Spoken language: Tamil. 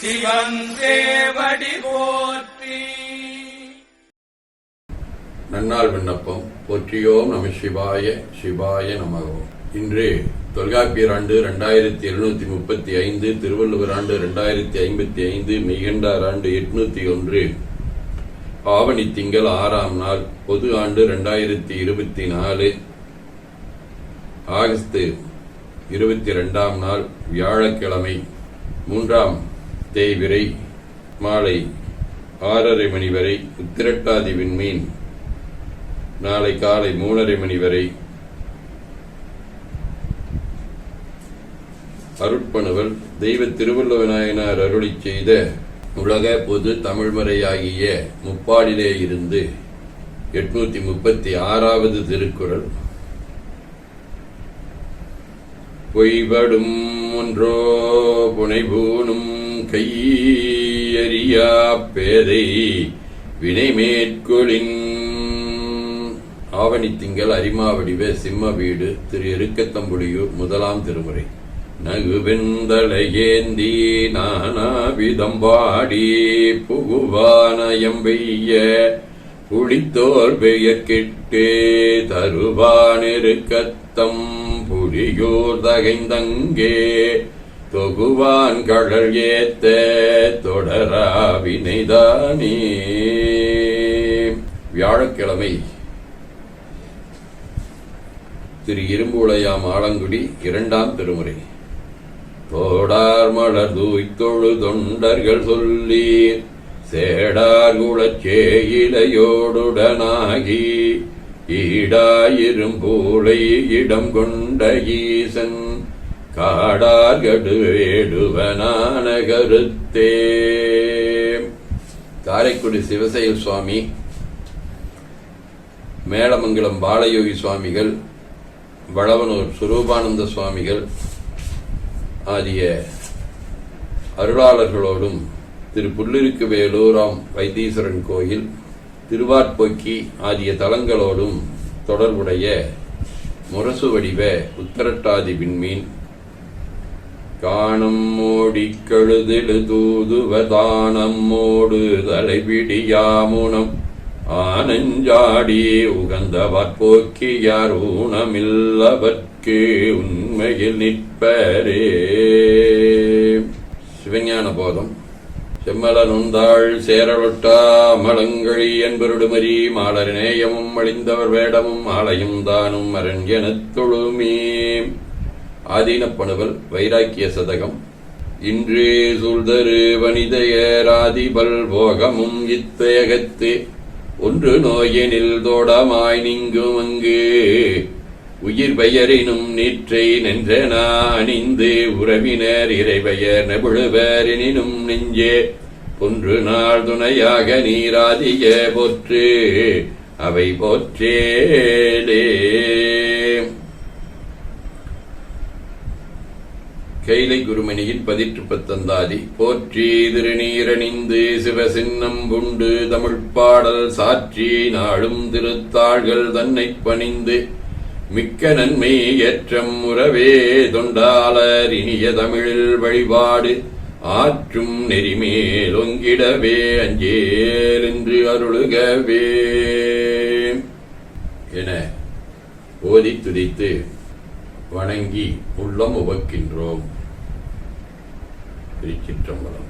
சிவன் போற்றி. நன்னாள் விண்ணப்பம். போற்றியோம் நம சிவாய சிவாய நமகோம். இன்று தொல்காப்பியர் ஆண்டு ரெண்டாயிரத்தி எழுநூத்தி முப்பத்தி ஐந்து திருவள்ளுவர் ஆண்டு ரெண்டாயிரத்தி ஐம்பத்தி ஐந்து மெய்கண்டார் ஆண்டு எட்நூத்தி ஒன்று. ஆவணி திங்கள் ஆறாம் நாள் பொது ஆண்டு ரெண்டாயிரத்தி இருபத்தி நாலு. ஆகஸ்ட் இருபத்தி ரெண்டாம் நாள் வியாழக்கிழமை மூன்றாம் தேய்விரை மாலை ஆறரை மணி வரை உத்திரட்டாதி விண்மீன். நாளை காலை மூணரை மணி வரை அருட்பணுவல் தெய்வ திருவள்ளுவ நாயனார் அருளிச் செய்த உலக பொது தமிழ்மறையாகிய முப்பாடிலே இருந்து எட்நூத்தி முப்பத்தி ஆறாவது திருக்குறள். பொய்படும் ஒன்றோ புனைபூணும் கையறியா பேதை வினை மேற்கொளின் ஆவணி திங்கள் அரிமாவடிவ சிம்ம வீடு திரு எருக்கத்தம்புலியூர் முதலாம் திருமுறை. நகுவெந்தளையேந்தி ஏந்தி நானாவிதம் பாடி புகுவானயம் வெய்ய புளித்தோர் பெயர் கெட்டே தருவானிருக்கத்தம் புலியோர் தகைந்தங்கே. தொகுவான் கடல் ஏத்த தொடரா வினைதானே வியாழக்கிழமை திரு இரும்புளையாம் ஆலங்குடி இரண்டாம் திருமுறை. தோடார் மலர் தூய்த்தொழு தொண்டர்கள் சொல்லீர் சேடார் குளச்சேயிலையோடுடனாகி ஈடாயிரும்பூளை இடம் கொண்ட ஈசன் காடார்கடு வேடுவனான கருத்தே காரைக்குடி சிவசைல் சுவாமி மேலமங்கலம் பாலயோகி சுவாமிகள் வளவனூர் சுரூபானந்த சுவாமிகள் ஆகிய அருளாளர்களோடும் திரு புல்லிருக்கு வேலூராம் வைத்தீஸ்வரன் கோயில் திருவாட்பொக்கி ஆகிய தலங்களோடும் தொடர்புடைய முரசு வடிவ உத்தரட்டாதி விண்மீன் காணும் மூடி கழுதிடு தூதுவதானம் மூடு தலைவிடியாமுனம் ஆனஞ்சாடி உகந்த போக்கியார் ஊனமில்லவர்க்கு உண்மையில் நிற்பரே. சிவஞான போதம் செம்மல நுந்தாள் சேரலொட்டா மலங்கழி என்பருடுமரி மாலர் நேயமும் அழிந்தவர் வேடமும் ஆலயம் தானும் அரண் எனத் தொழுமே. ஆதீனப்பணுவல் வைராக்கிய சதகம். இன்றே சுல்தரு வனிதையராதிபல் போகமும் இத்தேகத்து ஒன்று நோயெனில் தோடமாய் நீங்கும் அங்கு. உயிர் பெயரினும் நீற்றை நின்றனா அணிந்து உறவினர் இறைபெயர் நெபுழுவர் எனினும் நெஞ்சே. ஒன்று நாள் துணையாக நீராதிய போற்று அவை போற்றேலே கைலை குருமணியின் பதிற்று பத்தந்தாதி போற்றி திருநீரணிந்து சிவசின்னம் புண்டு தமிழ் பாடல் சாற்றி நாளும் திருத்தாள்கள் தன்னை பணிந்து மிக்க நன்மை ஏற்றம் உறவே தொண்டாளர் இனிய தமிழில் வழிபாடு ஆற்றும் நெறிமேல் ஒங்கிடவே அஞ்சேல் என்று அருளுகவே. என ஓதி துதித்து வணங்கி உள்ளம் три 国